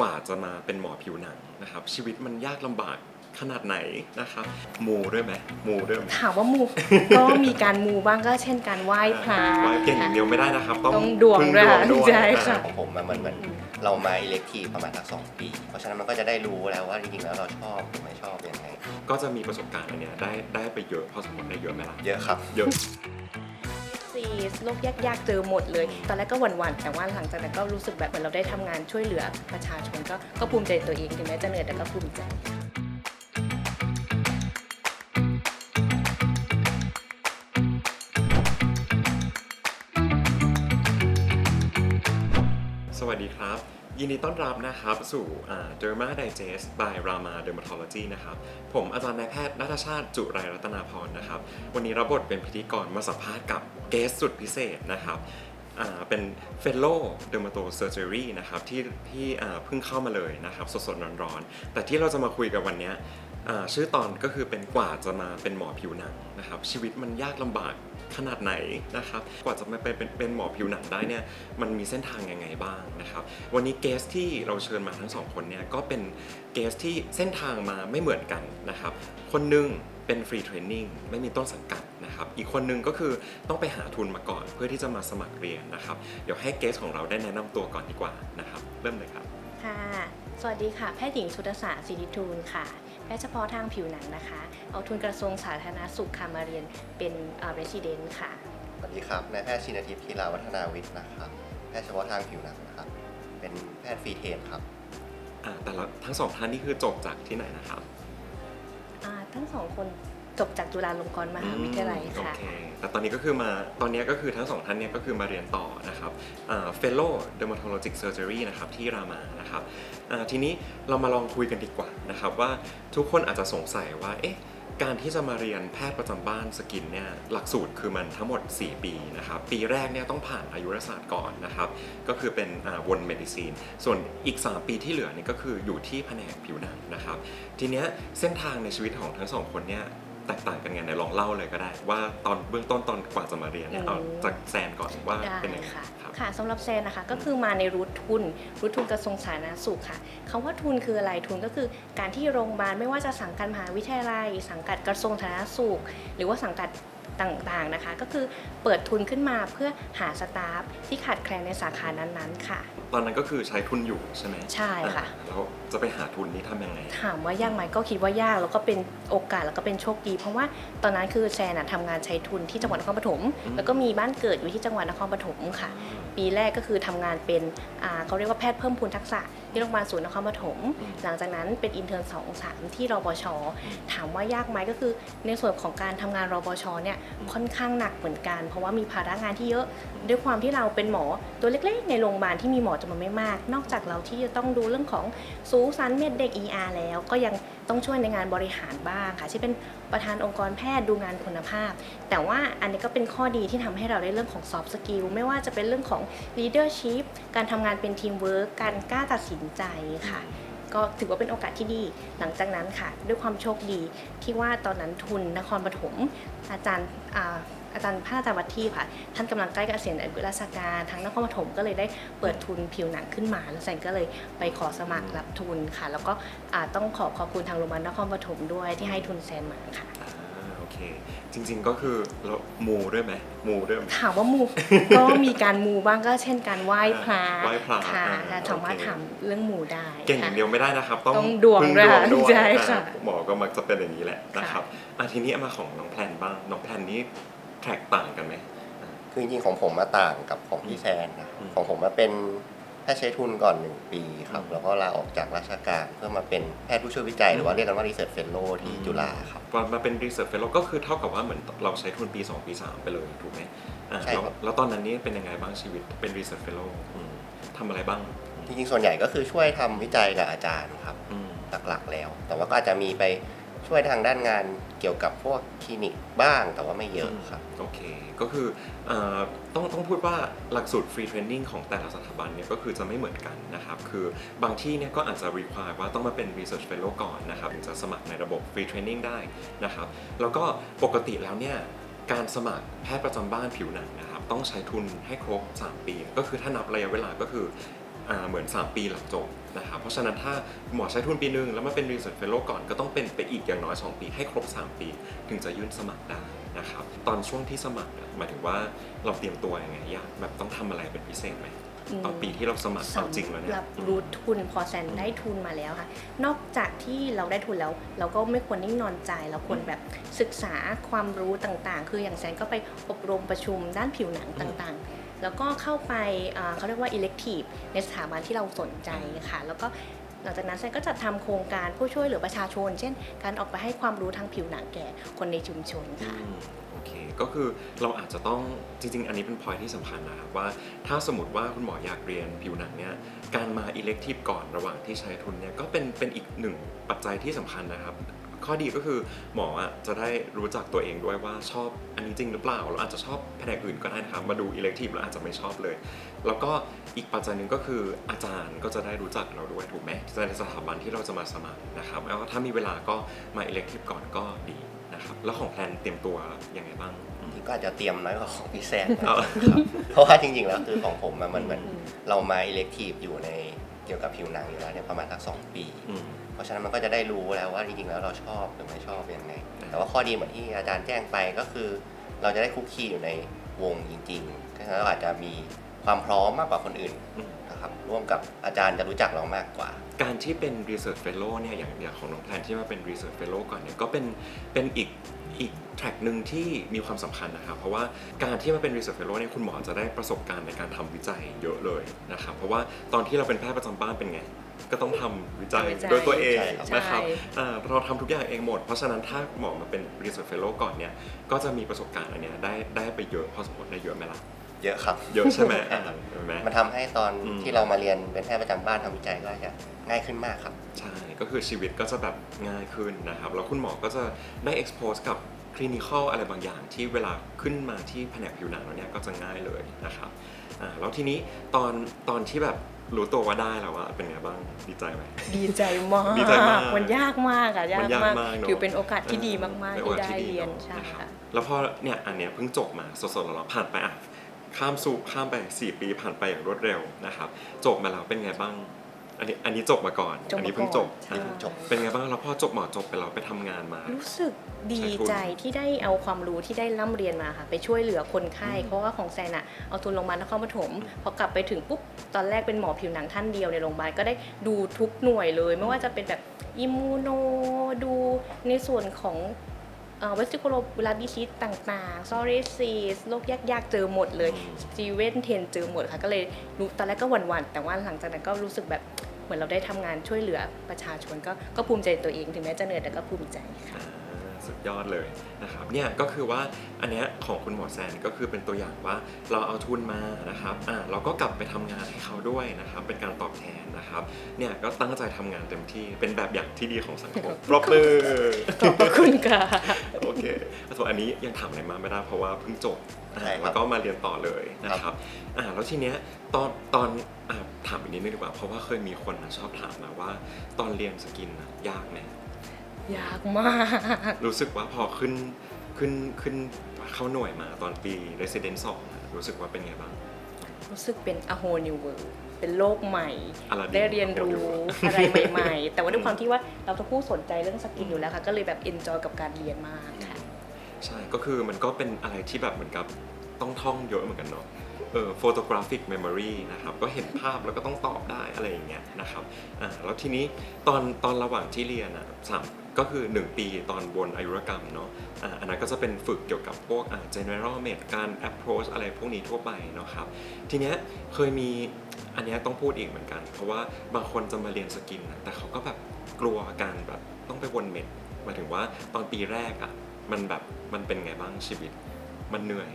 กว่าจะมาเป็นหมอผิวหนังนะครับ ชีวิตมันยากลำบากขนาดไหนนะครับ มูด้วยไหมมูด้วยไหม ถามว่ามู ก็มีการมูบ้างก็เช่นการไหว้พระไหว้เก่งอย่างเดียวไม่ได้นะครับ ต้องต้องดวงพึ่ด้วยด้วยใช่ค่ะอ่าของผมมันเหมือนเหมือนเรามาอิเล็กทีประมาณสักสองปี เพราะฉะนั้นมันก็จะได้รู้แล้วว่าจริงๆแล้วเราชอบหรือไม่ชอบยังไง ก็จะมีประสบการณ์อันเนี้ยได้ได้ไปเยอะพอสมควรได้เยอะไหมล่ะ เยอะครับ เยอะซี สโรคยากๆ เจอหมดเลย ตอนแรกก็หวั่นๆ แต่ว่าหลังจากนั้นก็รู้สึกแบบเหมือนเราได้ทำงานช่วยเหลือประชาชนก็ก็ภูมิใจตัวเองถึงแม้จะเหนื่อยแต่ก็ภูมิใจสวัสดีครับ ยินดีต้อนรับนะครับ สู่ Derma Digest by Rama Dermatology นะครับ ผมอาจารย์นายแพทย์นัทชาติจุไรรัตนาพรนะครับ วันนี้รับบทเป็นพิธีกรมาสัมภาษณ์กับเกสสุดพิเศษนะครับ อ่าเป็น Fellow Dermatosurgery นะครับที่ที่เพิ่งเข้ามาเลยนะครับสดๆร้อนๆ แต่ที่เราจะมาคุยกันวันนี้ชื่อตอนก็คือเป็นกว่าจะมาเป็นหมอผิวหนังนะครับชีวิตมันยากลำบากขนาดไหนนะครับกว่าจะมาเป็นเป็นเป็นหมอผิวหนังได้เนี่ยมันมีเส้นทางยังไงบ้างนะครับวันนี้เกสที่เราเชิญมาทั้งสองคนเนี่ยก็เป็นเกสที่เส้นทางมาไม่เหมือนกันนะครับคนหนึง เป็นฟรีเทรนนิ่งไม่มีต้นสังกัดนะครับ อีกคนหนึงก็คือต้องไปหาทุนมาก่อนเพื่อที่จะมาสมัครเรียนนะครับ เดี๋ยวให้เกสของเราได้แนะนำตัวก่อนดีกว่านะครับ เริ่มเลยครับ ค่ะ สวัสดีค่ะ แพทย์หญิงสุทศาสิริทูลค่ะ แพทย์เฉพาะทางผิวหนังนะคะ เอาทุนกระทรวงสาธารณสุขค่ะมาเรียนเป็นเรสซิเดนต์ค่ะ สวัสดีครับ นายแพทย์ชินทิพย์ธีราวัฒนาวิทย์นะครับ แพทย์เฉพาะทางผิวหนังนะครับ เป็นแพทย์ฟรีเทนครับอ่าแต่ละทั้งสองท่านนี่คือจบจากที่ไหนนะครับอ่า ทั้งสองคนจบจากจุฬาลงกรณ์มหาวิทยาลัยอืมค่ะ โอเคแต่ตอนนี้ก็คือมาตอนนี้ก็คือทั้งสองท่านเนี่ยก็คือมาเรียนต่อนะครับอ่า Fellow Dermatologic Surgery นะครับที่รามานะครับอ่าทีนี้เรามาลองคุยกันดีกว่านะครับว่าทุกคนอาจจะสงสัยว่าเอ๊ะ การที่จะมาเรียนแพทย์ประจำบ้านสกินเนี่ยหลักสูตรคือมันทั้งหมด 4 ปีนะครับ ปีแรกเนี่ยต้องผ่านอายุรศาสตร์ก่อนนะครับ ก็คือเป็นวนเมดิซีน ส่วนอีก 3 ปีที่เหลือนี่ก็คืออยู่ที่แผนกผิวหนังนะครับ ทีเนี้ยเส้นทางในชีวิตของทั้งสองคนเนี่ย แตกต่างกันไงไหนลองเล่าเลยก็ได้ ว่าตอนเบื้องต้นตอนกว่าจะมาเรียนเนี่ยเอาอืมจากแซนก่อนว่าได้เป็นยังไงค่ะครับ ค่ะสำหรับแซนนะคะก็คือมาในรูททุนรูททุนกระทรวงสาธารณสุขค่ะคำว่าทุนคืออะไรทุนก็คือการที่โรงพยาบาลไม่ว่าจะสังกัดมหาวิทยาลัย สังกัดกระทรวงสาธารณสุข หรือว่าสังกัดต่างๆนะคะ ก็คือเปิดทุนขึ้นมาเพื่อหาสตาฟที่ขาดแคลนในสาขานั้นๆค่ะ ตอนนั้นก็คือใช้ทุนอยู่ใช่ไหมใช่ค่ะ อ่าแล้ว จะไปหาทุนนี้ทำยังไง ถามว่ายากไหมก็คิดว่ายากแล้วก็เป็นโอกาสแล้วก็เป็นโชคดี เพราะว่าตอนนั้นคือแซนอะทำงานใช้ทุนที่จังหวัดนครปฐมอืม แล้วก็มีบ้านเกิดอยู่ที่จังหวัดนครปฐมค่ะ ปีแรกก็คือทำงานเป็นอ่าเขาเรียกว่าแพทย์เพิ่มพูนทักษะที่โรงพยาบาลศูนย์นครปฐม อืม หลังจากนั้นเป็นอินเทอร์สองสามที่รปช ถามว่ายากไหมก็คือในส่วนของการทำงานรปชเนี่ยค่อนข้างหนักเหมือนกัน เพราะว่ามีภาระงานที่เยอะ ด้วยความที่เราเป็นหมอตัวเล็กๆ ในโรงพยาบาลที่มีหมอจำนวนไม่มาก นอกจากเราที่จะต้องดูเรื่องของสูสันเม็ดเด็ก ER แล้ว ก็ยังต้องช่วยในงานบริหารบ้างค่ะเช่เป็นประธานองค์กรแพทย์ดูงานคุณภาพ แต่ว่าอันนี้ก็เป็นข้อดีที่ทำให้เราได้เรื่องของ soft skill ไม่ว่าจะเป็นเรื่องของ leadership การทำงานเป็นทีมเวิร์กการกล้าตัดสินใจค่ะก็ถือว่าเป็นโอกาสที่ดี หลังจากนั้นค่ะ ด้วยความโชคดีที่ว่าตอนนั้นทุนนครปฐมอาจารย์ อ่าอาจารย์พระอาจารย์วัดที่ค่ะ ท่านกำลังใกล้เกษียณอายุราชการทางนครปฐมก็เลยได้เปิดทุนผิวหนังขึ้นมาแล้วแซนก็เลยไปขอสมัครรับทุนค่ะ แล้วก็อ่าต้องขอขอบคุณทางโรงพยาบาลนครปฐมด้วยที่ให้ทุนแซนมาค่ะอ่าโอเค จริง ๆก็คือเรามูด้วยไหมมูด้วยไหมถามว่ามูก็มีการมูบ้างก็เช่นการไหว้พระไหว้พระค่ะอ่าแต่สามารถโอเคถามเรื่องมูได้เก่งอค่ะย่างเดียวไม่ได้นะครับ ต้องต้องดวงพึ่ด้วยด้วยใช่ค่ะอ่าหมอก็มักจะเป็นอย่างนี้แหละนะครับอะทีนี้เอามาของน้องแพลนบ้างน้องแพลนนี้ แทร็กต่างกันไหม คือจริงๆของผมมาต่างกับของพี่แซนนะ อืมของผมมาเป็นแพทย์ใช้ทุนก่อนหนึ่งปีครับ อืม แล้วก็ลาออกจากราชการเพื่อมาเป็นแพทย์ผู้ช่วยวิจัยหรือว่าเรียกกันว่า research fellow ที่จุฬาครับมามาเป็น research fellow ก็คือเท่ากับว่าเหมือนเราใช้ทุนปี 2 ปี 3 ไปเลยถูกไหมอ่าใช่แล้วครับแล้วตอนนั้นนี่เป็นยังไงบ้างชีวิตเป็น research fellow อืมทำอะไรบ้างจริงๆ ส่วนใหญ่ก็คือช่วยทำวิจัยกับอาจารย์ครับ อืม หลักๆแล้ว แต่ว่าก็อาจจะมีไป ช่วยทางด้านงานเกี่ยวกับพวกคลินิกบ้างแต่ว่าไม่เยอะครับ โอเค ก็คือเออต้องต้องพูดว่าหลักสูตรฟรีเทรนนิ่งของแต่ละสถาบันเนี่ยก็คือจะไม่เหมือนกันนะครับ คือบางที่เนี่ยก็อาจจะ require ว่าต้องมาเป็น research fellow ก่อนนะครับถึงจะสมัครในระบบฟรีเทรนนิ่งได้นะครับ แล้วก็ปกติแล้วเนี่ยการสมัครแพทย์ประจำบ้านผิวหนังนะครับ ต้องใช้ทุนให้ครบ 3 ปี ก็คือถ้านับระยะเวลาก็คืออ่า เหมือน 3 ปีหลังจบนะครับเพราะฉะนั้นถ้าหมอใช้ทุนปีหนึ่งแล้วมาเป็น Research Fellow ก่อนก็ต้องเป็นไปอีกอย่างน้อย 2 ปีให้ครบ 3 ปี ถึงจะยื่นสมัครได้นะครับตอนช่วงที่สมัครอะหมายถึงว่าเราเตรียมตัวยังไงอยากแบบต้องทำอะไรเป็นพิเศษไหมตอนปีที่เราสมัครเอาจริงแล้วเนี่ยรับรูททุนพอแซนได้ทุนมาแล้วค่ะ นอกจากที่เราได้ทุนแล้ว เราก็ไม่ควรนิ่งนอนใจเราควรแบบศึกษาความรู้ต่างๆ คืออย่างแซนก็ไปอบรมประชุมด้านผิวหนังต่างๆ แล้วก็เข้าไปเขาเรียกว่า elective ในสถาบันที่เราสนใจค่ะ แล้วก็หลังจากนั้นแซนก็จะทำโครงการผู้ช่วยเหลือประชาชน เช่น การออกไปให้ความรู้ทางผิวหนังแก่คนในชุมชนค่ะโอเคก็คือเราอาจจะต้องจริง ๆ อันนี้เป็นพอยที่สำคัญนะครับว่าถ้าสมมติว่าคุณหมออยากเรียนผิวหนังเนี่ยการมา elective ก่อนระหว่างที่ใช้ทุนเนี่ยก็เป็นเป็นอีกหนึ่งปัจจัยที่สำคัญนะครับ ข้อดีก็คือหมออะจะได้รู้จักตัวเองด้วยว่าชอบอันนี้จริงหรือเปล่าเราอาจจะชอบแผนกอื่นก็ได้นะครับมาดู elective แล้วอาจจะไม่ชอบเลย แล้วก็อีกปัจจัยหนึ่งก็คืออาจารย์ก็จะได้รู้จักเราด้วยถูกไหมในสถาบันที่เราจะมาสมัครนะครับแล้วถ้ามีเวลาก็มา elective ก่อนก็ดีนะครับแล้วของแพลนเตรียมตัวยังไงบ้างอืมที่ก็อาจจะเตรียมน้อยกว่าของพี่แซนเอาครับเพราะว่าจริงๆแล้วคือของผมอะมันเหมือนอืมเรามา elective อยู่ในเกี่ยวกับผิวหนังอยู่แล้วเนี่ยประมาณสักสองปี อืม เพราะฉะนั้นมันก็จะได้รู้แล้วว่าจริงๆแล้วเราชอบหรือไม่ชอบยังไง แต่ว่าข้อดีเหมือนที่อาจารย์แจ้งไปก็คือ เราจะได้คุกคีอยู่ในวงจริงๆก็ฉะนั้นเราอาจจะมีความพร้อมมากกว่าคนอื่นอืม นะครับร่วมกับอาจารย์จะรู้จักเรามากกว่า การที่เป็น research fellow เนี่ยอย่างอย่างของน้องแพลนที่มาเป็น research fellow ก่อนเนี่ยก็เป็นเป็นอีกอีก แทร็กหนึ่งที่มีความสำคัญนะครับ เพราะว่าการที่มาเป็น research fellow เนี่ยคุณหมอจะได้ประสบการณ์ในการทำวิจัยเยอะเลยนะครับ เพราะว่าตอนที่เราเป็นแพทย์ประจำบ้านเป็นไง ก็ต้องทำวิจัยวิจัยด้วยตัวเองใช่ครับนะครับใช่อ่าเราทำทุกอย่างเองหมด เพราะฉะนั้นถ้าหมอมาเป็น research fellow ก่อนเนี่ย ก็จะมีประสบการณ์อันเนี้ยได้ได้ไปเยอะพอสมควรได้เยอะไหมล่ะเยอะครับ เยอะใช่ไหมอ่าเห็นไหมมันทำให้ตอนอืมที่เรามาเรียนเป็นแพทย์ประจำบ้านทำวิจัยก็จะง่ายขึ้นมากครับ ใช่ ก็คือชีวิตก็จะแบบง่ายขึ้นนะครับ แล้วคุณหมอก็จะได้ expose กับ คลินิคอลอะไรบางอย่างที่เวลาขึ้นมาที่แผนกผิวหนังแล้วเนี่ยก็จะง่ายเลยนะครับอ่าแล้วทีนี้ตอนตอนที่แบบรู้ตัวว่าได้แล้วอะเป็นไงบ้างดีใจไหม ดีใจมาก ดีใจมากมันยากมากอะยากมันยากมากมากเนอะถือเป็นโอกาสที่ดีมากๆเป็นโอที่กาสได้ที่ดีเรียนเนอะใช่นะครับค่ะแล้วพอเนี่ยอันเนี้ยเพิ่งจบมาสดๆแล้วผ่านไปอะข้ามสู่ข้ามไป 4 ปีผ่านไปอย่างรวดเร็วนะครับจบมาแล้วเป็นไงบ้าง อันนี้อันนี้จบมาก่อน จบมาอันี้เพิ่งจบก่อนใช่อะเพิ่งจบ เป็นไงบ้างแล้วพอจบหมอจบไปเราไปทำงานมา รู้สึกดีใช้ทุนใจที่ได้เอาความรู้ที่ได้ร่ำเรียนมาค่ะ ไปช่วยเหลือคนไข้ อืม เพราะว่าของแซนอะเอาทุนโรงพยาบาลนครปฐมอืมพอกลับไปถึงปุ๊บตอนแรกเป็นหมอผิวหนังท่านเดียวในโรงพยาบาลก็ได้ดูทุกหน่วยเลย ไม่ว่าจะเป็นแบบอิมมูโนดูในส่วนของเวสติโคโลบูลาบิซิสต่างๆซอริซิสโรคยากๆ เจอหมดเลย อืมสตีเวนเทนเจอหมดค่ะก็เลยรู้ตอนแรกก็หวั่นๆ แต่ว่าหลังจากนั้นก็รู้สึกแบบเห มือนเราได้ทำงานช่วยเหลือประชาชนก็ก็ภูมิใจในตัวเองถึงแม้จะเหนื่อยแต่ก็ภูมิใจค่ะอ่าสุดยอดเลยนะครับเนี่ยก็คือว่าอันเนี้ยของคุณหมอแซนก็คือเป็นตัวอย่างว่าเราเอาทุนมานะครับอ่าเราก็กลับไปทำงานให้เขาด้วยนะครับเป็นการตอบแทนนะครับเนี่ยก็ตั้งใจทำงานเต็มที่เป็นแบบอย่างที่ดีของสังคมปรบมือ ขอบพระคุณค่ะโอเคส่ว นอันนี้ยังถามอะไรมากไม่ได้เพราะว่าเพิ่งจบอ่าใช่ครับแล้วก็มาเรียนต่อเลยนะครับอ่าแล้วทีเนี้ยตอนตอนอ่าถามอีกนิดนึงดีกว่า เพราะว่าเคยมีคนนะชอบถามมาว่า ตอนเรียนสกินนะยากไหมยากมาก รู้สึกว่าพอขึ้นขึ้นขึ้นเข้าหน่วยมาตอนปี Resident 2อะรู้สึกว่าเป็นไงบ้าง รู้สึกเป็น a whole new world เป็นโลกใหม่อลาดินได้เรียนรู้โอ้โหอะไรใหม่ ๆ แต่ว่าด้วยความที่ว่าเราทั้งคู่สนใจเรื่องสกินอยู่แล้วค่ะ ก็เลยแบบ enjoy กับการเรียนมากค่ะ ใช่ก็คือมันก็เป็นอะไรที่แบบเหมือนกับต้องท่องเยอะเหมือนกันเนาะเออ photographic memory นะครับ ก็เห็นภาพแล้วก็ต้องตอบได้อะไรอย่างเงี้ยนะครับอ่าแล้วทีนี้ตอนตอนระหว่างที่เรียนอะสามก็คือ 1 ปีตอนบนอายุรกรรมเนาะอ่าอันนั้นก็จะเป็นฝึกเกี่ยวกับพวกอ่า general med การ approach อะไรพวกนี้ทั่วไปเนาะครับ ทีเนี้ยเคยมีอันเนี้ยต้องพูดอีกเหมือนกัน เพราะว่าบางคนจะมาเรียนสกินนะแต่เขาก็แบบกลัวการแบบต้องไปวนเม็ดหมายถึงว่าตอนปีแรกอะ่ะ มันแบบมันเป็นไงบ้างชีวิต มันเหนื่อย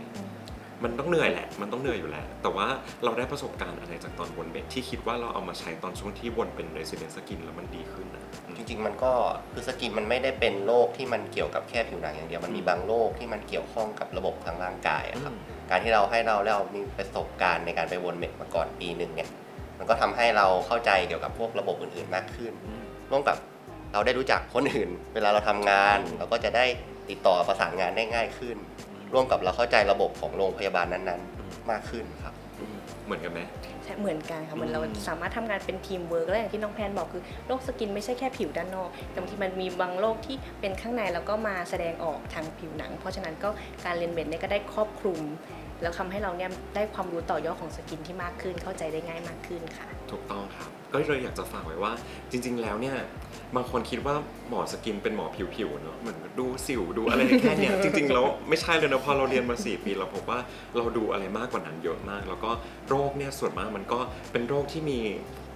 มันต้องเหนื่อยแหละ มันต้องเหนื่อยอยู่แล้ว แต่ว่าเราได้ประสบการณ์อะไรจากตอนวนเม็ดที่คิดว่าเราเอามาใช้ตอนช่วงที่วนเป็น resident skin แล้วมันดีขึ้นนะอืมจริงๆมันก็คือสกินมันไม่ได้เป็นโรคที่มันเกี่ยวกับแค่ผิวหนังอย่างเดียวมันมีบางโรคที่มันเกี่ยวข้องกับระบบทางร่างกายอะครับการที่เราให้เราแล้วมีประสบการณ์ในการไปวนเม็ดมาก่อนปีหนึ่งเนี่ยมันก็ทำให้เราเข้าใจเกี่ยวกับพวกระบบอื่นๆมากขึ้นอืมร่วมกับ เราได้รู้จักคนอื่น เวลาเราทำงาน เราก็จะได้ติดต่อประสานงานได้ง่ายขึ้น ร่วมกับเราเข้าใจระบบของโรงพยาบาลนั้นๆ มากขึ้นครับอืมเหมือนกันไหมใช่เหมือนกันค่ะเหมือนเราอืมสามารถทำงานเป็นทีมเวิร์กแล้วอย่างที่น้องแพนบอกคือโรคสกินไม่ใช่แค่ผิวด้านนอกแต่บางทีมันมีบางโรคที่เป็นข้างในแล้วก็มาแสดงออกทางผิวหนัง เพราะฉะนั้นก็การเรียนเม็ดเนี่ยก็ได้ครอบคลุม แล้วทำให้เราเนี่ยได้ความรู้ต่อยอดของสกินที่มากขึ้น เข้าใจได้ง่ายมากขึ้นค่ะ ถูกต้องครับ ก็เลยอยากจะฝากไว้ว่า จริง ๆ แล้วเนี่ยบางคนคิดว่าหมอสกินเป็นหมอผิวๆเนอะเหมือนดูสิวดูอะไรแค่เนี้ยจริงๆแล้วไม่ใช่เลยนะพอเราเรียนมา 4 ปีเราพบว่าเราดูอะไรมากกว่านั้นเยอะมาก แล้วก็โรคเนี่ยส่วนมากมันก็เป็นโรคที่มี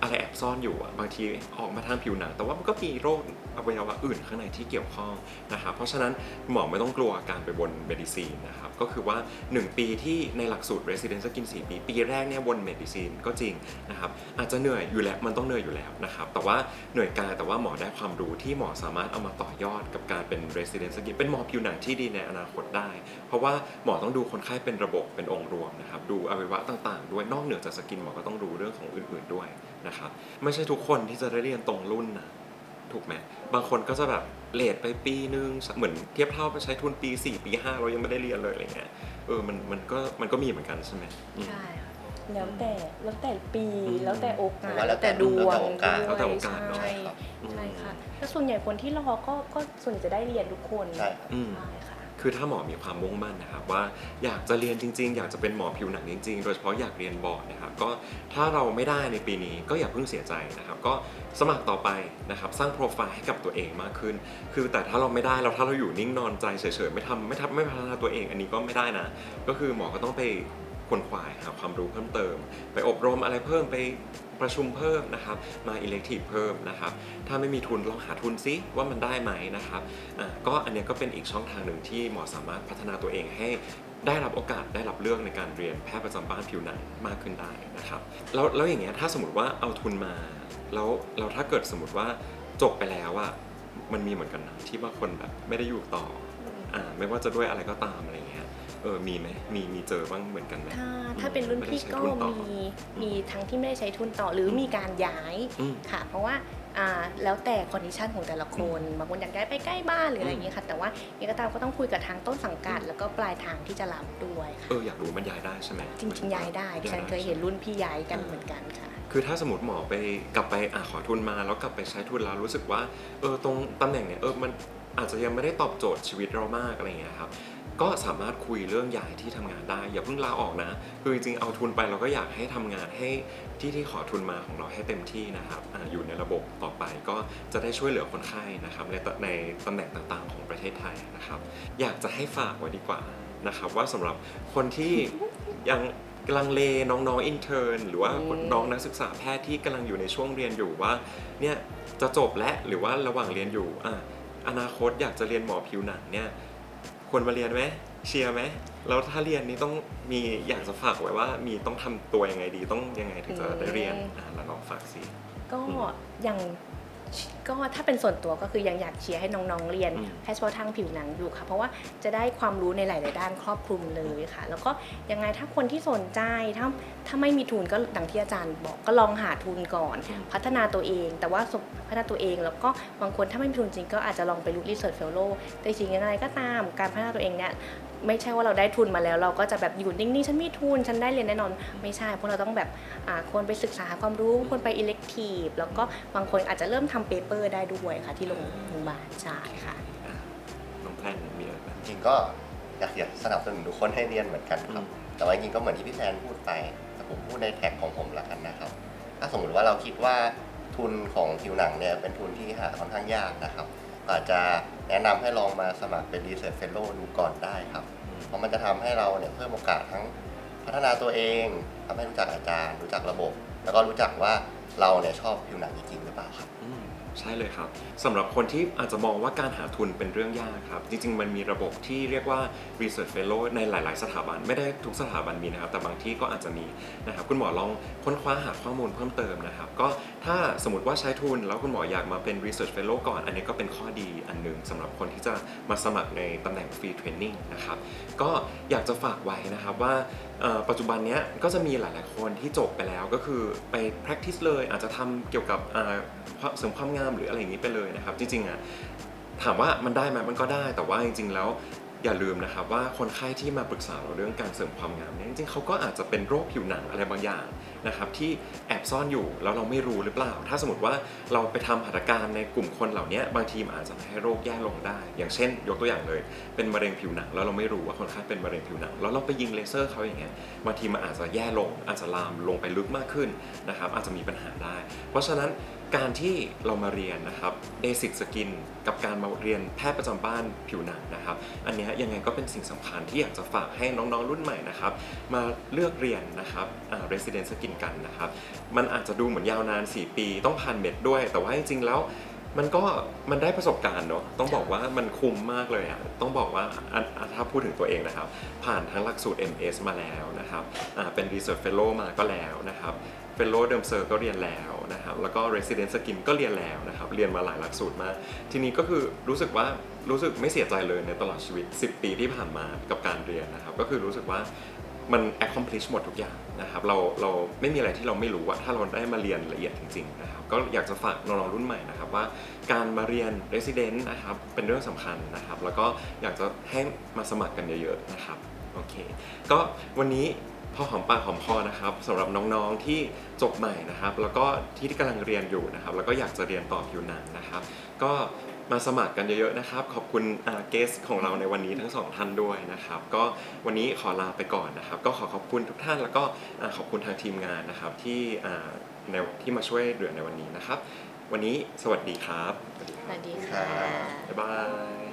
อะไรแอบซ่อนอยู่อะบางทีออกมาทางผิวหนังแต่ว่ามันก็มีโรคอวัยวะอื่นข้างในที่เกี่ยวข้องนะครับเพราะฉะนั้นหมอไม่ต้องกลัวการไปบนเมดิซีนนะครับก็คือว่า 1 ปีที่ในหลักสูตร Residence กิน 4 ปี ปีแรกเนี่ยบนเมดิซีนก็จริงนะครับอาจจะเหนื่อยอยู่แล้วมันต้องเหนื่อยอยู่แล้วนะครับแต่ว่าเหนื่อยกายแต่ว่าหมอได้ความรู้ที่หมอสามารถเอามาต่อยอดกับการเป็น Residence กินเป็นหมอผิวหนังที่ดีในอนาคตได้ เพราะว่าหมอต้องดูคนไข้เป็นระบบเป็นองค์รวมนะครับดูอวัยวะต่างๆ ด้วยนอกเหนือจากสกินหมอก็ต้องดูเรื่องของอื่น ๆด้วยนะครับไม่ใช่ทุกคนที่จะได้เรียนตรงรุ่นนะถูกไหมบางคนก็จะแบบเลทไปปีนึงเหมือนเทียบเท่าไปใช้ทุนปี 4 ปี 5 เรายังไม่ได้เรียนเลยอะไรเงี้ยเออมันมันก็มันก็มีเหมือนกันใช่ไหมอืมใช่ค่ะ แล้วแต่แล้วแต่ปีอืมแล้วแต่โอกาสว่าแล้แล้ววแต่แต่ดวงแล้วแต่โอกาสแล้วแต่โอกาสเนอะ ใช่ครับใช่ค่ะแล้วส่วนใหญ่คนที่รอก็ก็ส่วนใหญ่จะได้เรียนทุกคนใช่ครับ อืม ใช่ค่ะ คือถ้าหมอมีความมุ่งมั่นนะครับว่าอยากจะเรียนจริง ๆ อยากจะเป็นหมอผิวหนังจริง ๆ โดยเฉพาะอยากเรียนบอร์ดนะครับก็ถ้าเราไม่ได้ในปีนี้ก็อย่าเพิ่งเสียใจนะครับก็สมัครต่อไปนะครับสร้างโปรไฟล์ให้กับตัวเองมากขึ้น คือแต่ถ้าเราไม่ได้เราถ้าเราอยู่นิ่งนอนใจเฉยๆไม่ทำไม่ทำไม่พัฒนาตัวเอง อันนี้ก็ไม่ได้นะ ก็คือหมอก็ต้องไป ควนขวายหาความรู้เพิ่มเติม ไปอบรมอะไรเพิ่มไปประชุมเพิ่มนะครับ มาอิเล็กทีฟเพิ่มนะครับ ถ้าไม่มีทุนลองหาทุนซิว่ามันได้ไหมนะครับก็อันนี้ก็เป็นอีกช่องทางหนึ่งที่หมอสามารถพัฒนาตัวเองให้ได้รับโอกาสได้รับเลือกในการเรียนแพทย์ประจำบ้านผิวหนังมากขึ้นได้นะครับแล้วแล้วอย่างเงี้ยถ้าสมมติว่าเอาทุนมาแล้วแล้วถ้าเกิดสมมติว่าจบไปแล้วอะมันมีเหมือนกันนะที่บางคนแบบไม่ได้อยู่ต่ออ่าไม่ว่าจะด้วยอะไรก็ตามอะไรเงี้ย เออมีไหมมีมีเจอบ้างเหมือนกันไหม ถ้าถ้าเป็นรุ่นพี่ก็ไม่ได้ใช้ทุนต่อมีมีทั้งที่ไม่ได้ใช้ทุนต่อหรือมีการย้ายอืมค่ะ เพราะว่าอ่าแล้วแต่คอนดิชันของแต่ละคนบางคนอยากย้ายไปใกล้บ้านหรืออะไรอย่างเงี้ยค่ะ แต่ว่ายังไงก็ตามก็ต้องคุยกับทางต้นสังกัด แล้วก็ปลายทางที่จะรับด้วยค่ะเอออยากรู้มันย้ายได้ใช่ไหมจริงๆย้ายได้ดิฉันเคยเห็นรุ่นพี่ย้ายกันเหมือนกันค่ะ คือถ้าสมมติหมอไปกลับไปอะขอทุนมา แล้วกลับไปใช้ทุนแล้วรู้สึกว่าเออตรงตำแหน่งเนี่ยเออมันอาจจะยังไม่ได้ตอบโจทย์ชีวิตเรามากอะไรอย่างเงี้ยครับ ก็สามารถคุยเรื่องย้ายที่ทำงานได้ อย่าเพิ่งลาออกนะ คือจริงๆเอาทุนไปเราก็อยากให้ทำงานให้ที่ที่ขอทุนมาของเราให้เต็มที่นะครับออยู่ในระบบต่อไปก็จะได้ช่วยเหลือคนไข้นะครับในตในตำแหน่งต่างๆของประเทศไทยนะครับ อยากจะให้ฝากไว้ดีกว่านะครับ ว่าสำหรับคนที่ยังกำลังเลน้องๆอินเทอร์หรือว่าน้องนักศึกษาแพทย์ที่กำลังอยู่ในช่วงเรียนอยู่ว่าเนี่ยจะจบและหรือว่าระหว่างเรียนอยู่อะอนาคตอยากจะเรียนหมอผิวหนังเนี่ย ควรมาเรียนไหมเชียร์ไหมแล้วถ้าเรียนนี่ต้องมีอยากจะฝากไว้ว่า มีต้องทำตัวยังไงดีต้องยังไงถึงจะได้เรียนอะแล้วลองฝากสิก็อย่าง ก็ถ้าเป็นส่วนตัวก็คือยังอยากเชียร์ให้น้องๆเรียนอืมแพทย์เฉพาะทางผิวหนังอยู่ค่ะ เพราะว่าจะได้ความรู้ในหลาย ๆ ด้านครอบคลุมเลยค่ะ แล้วก็ยังไงถ้าคนที่สนใจถ้าถ้าไม่มีทุนก็ดังที่อาจารย์บอกก็ลองหาทุนก่อน พัฒนาตัวเอง แต่ว่าพัฒนาตัวเอง แล้วก็บางคนถ้าไม่มีทุนจริงก็อาจจะลองไปรู้รีเสิร์ชเฟลโลแต่จริงๆยังไงก็ตามการพัฒนาตัวเองเนี่ยไม่ใช่ว่าเราได้ทุนมาแล้ว เราก็จะแบบอยู่นิ่งๆ ฉันมีทุน ฉันได้เรียนแน่นอน ไม่ใช่ เพราะเราต้องแบบอ่าควรไปศึกษาหาความรู้ควรไปอิเล็กทีฟแล้วก็บางคนอาจจะเริ่มทำเปเปอร์ได้ด้วยค่ะ ที่โรงพยาบาลใช่ค่ะอะน้องแพนมีอะไรไหมจริงๆก็อยากอยากสนับสนุนทุกคนให้เรียนเหมือนกันครับอืมแต่ว่าจริงๆก็เหมือนที่พี่แทนพูดไปแต่ผมพูดในแท็กของผมละกันนะครับ ถ้าสมมติว่าเราคิดว่าทุนของผิวหนังเนี่ยเป็นทุนที่หาค่อนข้างยากนะครับก็ อาจจะแนะนำให้ลองมาสมัครเป็น Research Fellow ดูก่อนได้ครับ เพราะมันจะทำให้เราเนี่ยเพิ่มโอกาสทั้งพัฒนาตัวเองทำให้รู้จักอาจารย์ รู้จักระบบ แล้วก็รู้จักว่าเราเนี่ยชอบผิวหนังจริงๆหรือเปล่าครับ อืม ใช่เลยครับสำหรับคนที่อาจจะมองว่าการหาทุนเป็นเรื่องยากครับ จริง ๆ มันมีระบบที่เรียกว่า Research Fellow ในหลาย ๆ สถาบัน ไม่ได้ทุกสถาบันมีนะครับ แต่บางที่ก็อาจจะมีนะครับ คุณหมอลองค้นคว้าหาข้อมูลเพิ่มเติมนะครับ ก็ถ้าสมมติว่าใช้ทุน แล้วคุณหมออยากมาเป็น Research Fellow ก่อน อันนี้ก็เป็นข้อดีอันหนึ่งสำหรับคนที่จะมาสมัครในตำแหน่ง Free Training นะครับ ก็อยากจะฝากไว้นะครับว่า ปัจจุบันเนี้ยก็จะมีหลาย ๆ คนที่จบไปแล้วก็คือไป practice เลยอาจจะทำเกี่ยวกับเสริมความงามหรืออะไรอย่างนี้ไปเลยนะครับ จริง ๆ อะ ถามว่ามันได้ไหมมันก็ได้แต่ว่าจริง ๆ แล้วอย่าลืมนะครับว่าคนไข้ที่มาปรึกษาเราเรื่องการเสริมความงามเนี่ยจริงๆเขาก็อาจจะเป็นโรคผิวหนังอะไรบางอย่าง นะครับที่แอบซ่อนอยู่แล้วเราไม่รู้หรือเปล่า ถ้าสมมติว่าเราไปทำหัตถการในกลุ่มคนเหล่านี้บางทีมันอาจจะทำให้โรคแย่ลงได้ อย่างเช่น ยกตัวอย่างเลย เป็นมะเร็งผิวหนังแล้วเราไม่รู้ว่าคนไข้เป็นมะเร็งผิวหนังแล้วเราไปยิงเลเซอร์เขาอย่างเงี้ยบางทีมันอาจจะแย่ลง อาจจะลามลงไปลึกมากขึ้นนะครับอาจจะมีปัญหาได้ เพราะฉะนั้น การที่เรามาเรียนนะครับเบสิกสกินกับการมาเรียนแพทย์ประจำบ้านผิวหนังนะครับ อันนี้ยังไงก็เป็นสิ่งสำคัญที่อยากจะฝากให้น้องๆรุ่นใหม่นะครับมาเลือกเรียนนะครับเรสซิเดนต์สกินกันนะครับ มันอาจจะดูเหมือนยาวนาน 4 ปี ต้องผ่านเม็ดด้วย แต่ว่าจริงๆแล้ว มันก็มันได้ประสบการณ์เนอะต้องบอกว่ามันคุ้มมากเลยอะต้องบอกว่าถ้าพูดถึงตัวเองนะครับ ผ่านทั้งหลักสูตร MS มาแล้วนะครับเป็น Research Fellow มาก็แล้วนะครับ Fellow เดิมเซอร์ก็เรียนแล้วนะครับแล้วก็ Resident Skin ก็เรียนแล้วนะครับเรียนมาหลายหลักสูตรมาก ทีนี้ก็คือรู้สึกว่ารู้สึกไม่เสียใจเลยในตลอดชีวิต 10 ปีที่ผ่านมากับการเรียนนะครับก็คือรู้สึกว่า มัน accomplish หมดทุกอย่างนะครับเราเราไม่มีอะไรที่เราไม่รู้อะถ้าเราได้มาเรียนละเอียดจริงๆนะครับก็อยากจะฝากน้องๆรุ่นใหม่นะครับว่าการมาเรียน Resident นะครับเป็นเรื่องสำคัญนะครับ แล้วก็อยากจะให้มาสมัครกันเยอะๆนะครับโอเค ก็วันนี้พอหอมปากหอมคอนะครับสำหรับน้องๆที่จบใหม่นะครับ แล้วก็ที่กำลังเรียนอยู่นะครับ แล้วก็อยากจะเรียนต่อผิวหนังนะครับ ก็ มาสมัครกันเยอะๆนะครับ ขอบคุณเกสของเราในวันนี้ทั้งสองท่านด้วยนะครับ ก็วันนี้ขอลาไปก่อนนะครับ ก็ขอขอบคุณทุกท่านแล้วก็อ่าขอบคุณทางทีมงานนะครับที่อ่าในที่มาช่วยเหลือในวันนี้นะครับ วันนี้สวัสดีครับ สวัสดีค่ะ บ๊ายบาย